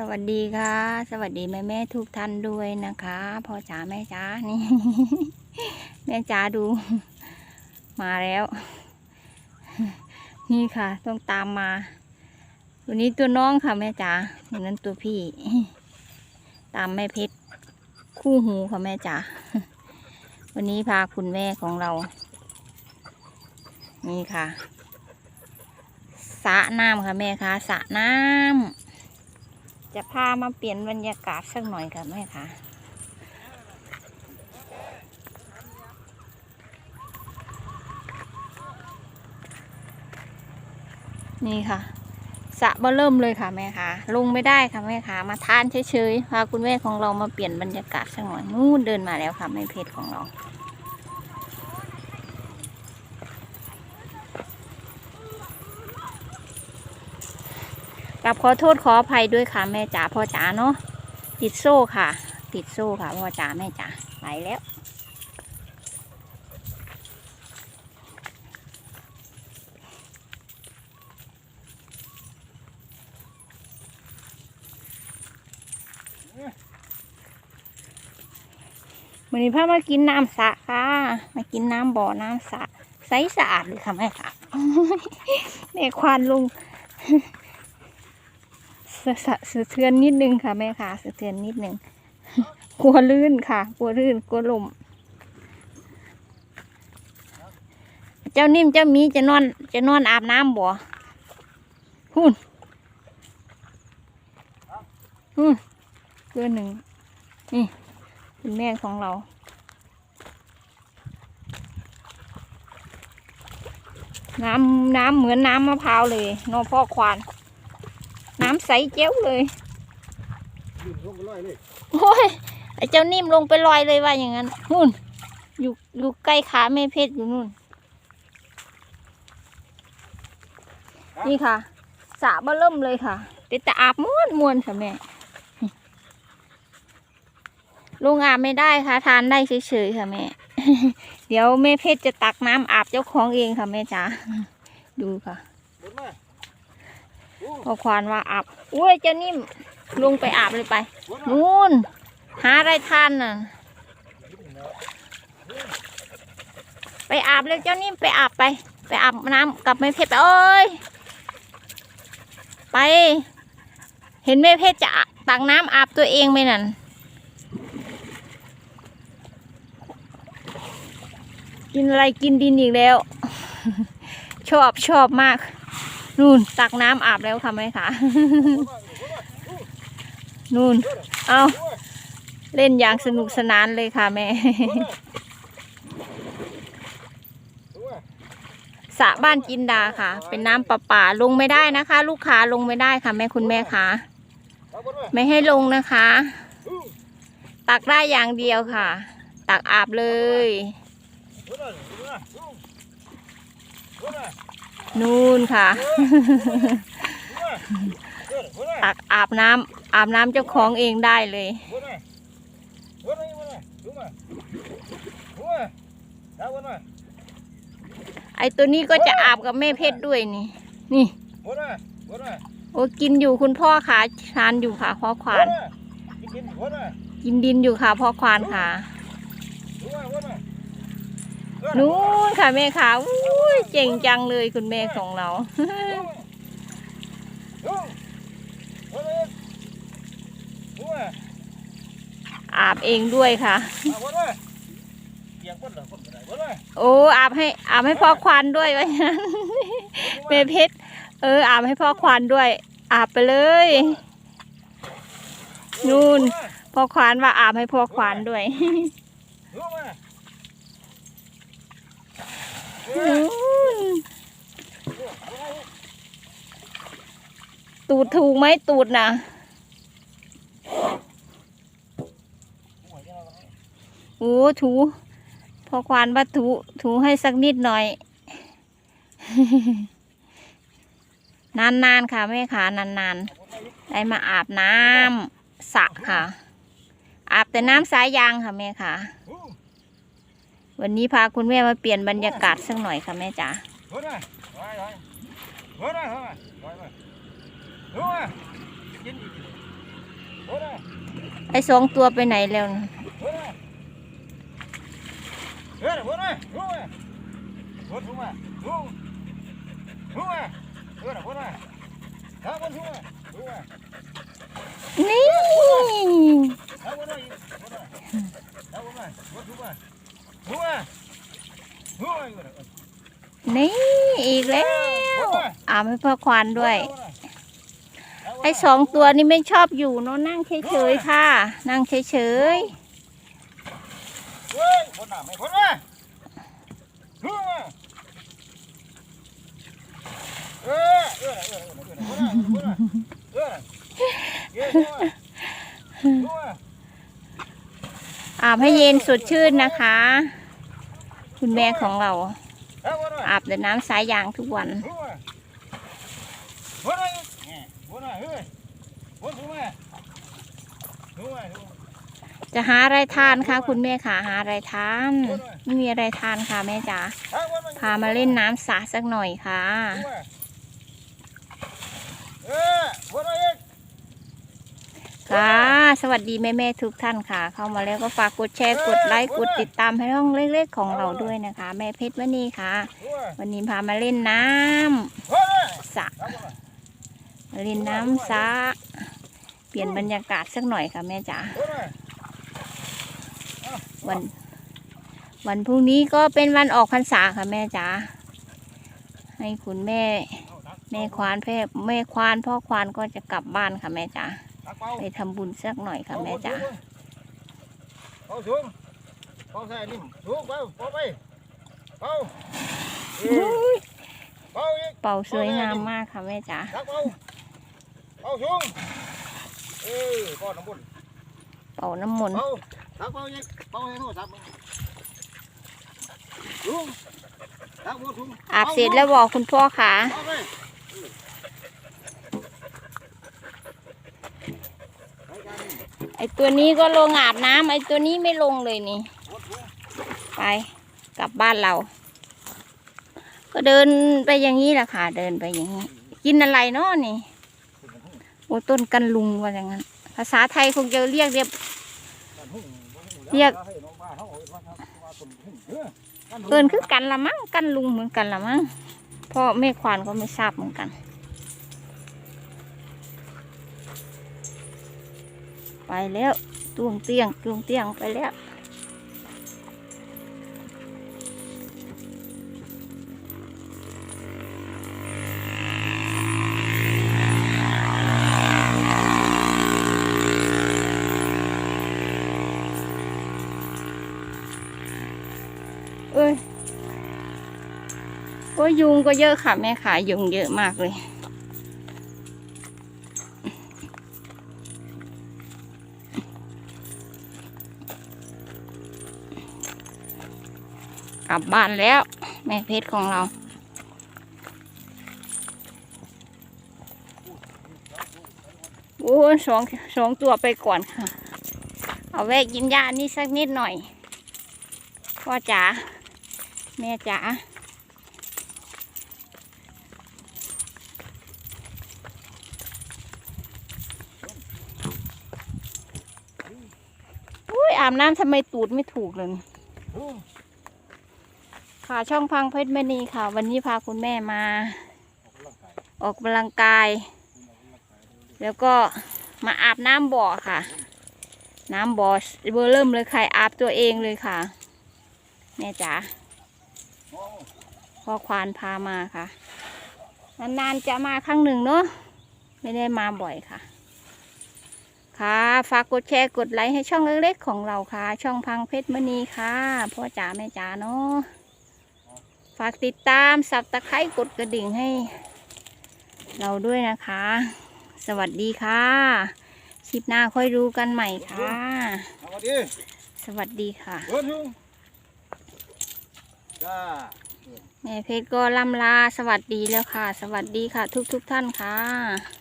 สวัสดีค่ะ สวัสดีแม่แม่ทุกท่านด้วยนะคะพ่อจ๋าแม่จ๋านี่ แม่จ๋าดู มาแล้ว นี่ค่ะ ต้องตามมาตัวนี้ตัวน้องค่ะแม่จ๋าตัวนั้นตัวพี่ ตามแม่เพชรคู่หูค่ะแม่จ๋าวันนี้พาคุณแม่ของเรา นี่ค่ะสระน้ำค่ะแม่คะสระน้ำ จะพามาเปลี่ยนบรรยากาศสักหน่อยค่ะแม่ค่ะนี่ค่ะสะเบอเริ่มเลยค่ะแม่ค่ะลงไม่ได้ค่ะแม่ค่ะมาทานเฉยๆพาคุณแม่ของเรามาเปลี่ยนบรรยากาศสักหน่อยนู่นเดินมาแล้วค่ะแม่เพชรของเรา กับขอโทษขออภัยด้วยค่ะแม่จ๋าพ่อจ๋าเนาะติดโซ่ค่ะ ติดโซ่ค่ะพ่อจ๋าแม่จ๋าไปแล้ววันนี้พามากินน้ำสะค่ะ มากินน้ำบ่อน้ำสะใสสะอาดเลยค่ะแม่ค่ะแม่ควานลง สะสะสะเทือนนิดนึงค่ะแม่ค่ะสะเทือนนิดนึงกลัวลื่นค่ะ กลัวลื่นกลัวลมเจ้านิ่มเจ้ามีจะนอน จะนอนอาบน้ำบ่หุ่นหุ่นเพื่อนหนึ่งนี่คุณแม่ของเราน้ำน้ำเหมือนน้ำมะพร้าวเลยนอพ่อควาน น้ำใสเจ้วเลยยืนลงไปร้อยเลย โอ้ยไอ้เจ้านิ่มลงไปลอยเลยว่าอย่างนั้นนู่น อยู่อยู่ใกล้ขาแม่เพชรอยู่นู่น นี่ค่ะสระมาเริ่มเลยค่ะแต่แต่อาบม้วนมวนๆค่ะแม่ลงอาบไม่ได้ค่ะ ทานได้เฉยๆค่ะแม่ เดี๋ยวแม่เพชรจะตักน้ำอาบเจ้าของเองค่ะแม่จ๋าดูค่ะบนมาโอ้ พอควานว่าอาบอุ้ยเจ้านิ่มลงไปอาบเลยไป นู่น หาอะไรทานน่ะ ไปอาบเลยเจ้านิ่มไปอาบไป ไปอาบน้ำกับแม่เพชรไปเอ้ย ไป เห็นแม่เพชรจะตักน้ำอาบตัวเองไหมนั่นกินอะไรกินดินอีกแล้ว ชอบชอบมาก นู่นตักน้ำอาบแล้วค่ะแม่ค่ะนู่น เอาเล่นอย่างสนุกสนานเลยค่ะแม่สระบ้านจินดาค่ะ เป็นน้ำประปาลงไม่ได้นะคะ ลูกค้าลงไม่ได้ค่ะ แม่คุณแม่คะเอาไม่ให้ลงนะคะ ตักได้อย่างเดียวค่ะ ตักอาบเลย นู่นค่ะบนมาตักอาบน้ำอาบน้ำเจ้าของเองได้เลยไอตัวนี้ก็จะอาบกับแม่เพชรด้วยนี่ นี่โอ้กินอยู่คุณพ่อค่ะทานอยู่ค่ะพ่อควาน กินดินอยู่ค่ะพ่อควานค่ะ นู้นค่ะแม่ค่ะอุ้ เจ๋งจังเลยคุณแม่ของเรา อาบเองด้วยค่ะ โอ้อาบให้อาบให้พ่อควานด้วยไว้นั้นแม่เพชรเอออาบให้พ่อควานด้วย อาบไปเลย นู่นพ่อควานว่าอาบให้พ่อควานด้วย ตูดถูกไหมตูดน่ะโอ้ถู พอควานว่าถูถูให้สักนิดหน่อย นานๆค่ะแม่ค่ะนานๆ ได้มาอาบน้ำสระค่ะ อาบแต่น้ำสายยางค่ะแม่ค่ะ วันนี้พาคุณแม่มาเปลี่ยนบรรยากาศสักหน่อยค่ะแม่จ๋าไอ้สองตัวไปไหนแล้วนะหัวหน้าเฮ้ว น้าหัวหน้าหัวทุ่มอะทุ่มทุ่มอะเฮ้ยหัวหน้าถ้าคนทุ่มอะทุ่มอะนี่ถ้าหัวหน้าอีกหัวหน้าถ้าหัวหน้าหัวทุ่มอะทุ่มอะทุ่มอะอยู่นะนี่อีกแล้วอาบให้พ่อควานด้วย ไอ้สองตัวนี่ไม่ชอบอยู่เนาะนั่งเฉยๆค่ะ นั่งเฉยเฮ้ยหัวหน้าไม่หัวหน้าทุ่มอะเออเออเออเออหัวหน้าหัวหน้าเออเย้ทุ่มอะทุ่มอะๆอาบให้เย็นสดชื่นนะคะ คุณแม่ของเรา อาบแต่น้ำสายยางทุกวัน จะหาอะไรทานคะคุณแม่ค่ะหาอะไรทานไม่มีอะไรทานค่ะแม่จ๋าพามาเล่นน้ำสระสักหน่อยค่ะ ค่ะ สวัสดีแม่แม่ ๆ ทุกท่านค่ะ เข้ามาแล้วก็ฝากกดแชร์กดไลค์กดติดตามให้ช่องเล็กๆของเราด้วยนะคะ แม่เพชรวนีค่ะหัววันนี้พามาเล่นน้ำหัวหน้าสระถ้าหัวหน้ามาเล่นน้ำสระเปลี่ยนบรรยากาศสักหน่อยค่ะแม่จ๋าหัวหน้าวันวันพรุ่งนี้ก็เป็นวันออกพรรษาค่ะแม่จ๋าให้คุณแม่แม่ควานแพ่แม่ควานพ่อควานก็จะกลับบ้านค่ะแม่จ๋าตักเป่า ไปทำบุญสักหน่อยค่ะแม่จ๋าเป่าสูงเป่าใส่นิ่มสูงเป่าเป่าไปเป่าเออเป่าอีกเป่าสวยงามมากค่ะแม่จ๋าตักเป่าเป่าสูงเออก้อนน้ำบุญเป่าน้ำมนต์เป่าตักเป่าอีกเป่าให้โทรศัพท์มึงสูงตักเป่าสูงอาบเสร็จแล้วบอกคุณพ่อค่ะ เป่าไปเออไปกัน ไอตัวนี้ก็ลงอาบน้ำไอตัวนี้ไม่ลงเลยนี่ ไปกลับบ้านเรา ก็เดินไปอย่างนี้แหละค่ะ เดินไปอย่างนี้ กินอะไรเนาะนี่โอ้ต้นกันลุงว่าอย่างนั้น ภาษาไทยคงจะเรียกเรียบเรียกเอินคือกันละมั้งกันลุงเหมือนกันละมั้งพ่อแม่ควานก็ไม่ทราบเหมือนกัน ไปแล้วตวงเตียงตวงเตียงไปแล้วเอ้ยโอ้ยยุงก็เยอะค่ะ แม่ขายยุงเยอะมากเลย กลับบ้านแล้ว แม่เพชรของเราโอ้สองสองตัวไปก่อนค่ะ เอาแวะกินยานี่สักนิดหน่อย พ่อจ๋าแม่จ๋าอุ้ยอาบน้ำทำไมตูดไม่ถูกเลย ค่ะช่องพังเพชรมณีค่ะ วันนี้พาคุณแม่มา ออกกำลังกาย แล้วก็มาอาบน้ำบ่อค่ะ น้ำบ่อเบอร์เริ่มเลยใครอาบตัวเองเลยค่ะแม่จ๋าพ่อควานพามาค่ะ นานๆจะมาครั้งหนึ่งเนาะไม่ได้มาบ่อยค่ะ ค่ะ ฝากกดแชร์กดไลค์ให้ช่องเล็กๆของเราค่ะ ช่องพังเพชรมณีค่ะพ่อจ๋าแม่จ๋าเนาะ ฝากติดตามสับตะไคร้กดกระดิ่งให้ เราด้วยนะคะ สวัสดีค่ะคลิปหน้าค่อยรู้กันใหม่ค่ะ สวัสดีสวัสดีค่ะหัวสูงจ้าแม่เพชรก็ล่ำลาสวัสดีแล้วค่ะ สวัสดีค่ะ ทุกๆทท่านค่ะ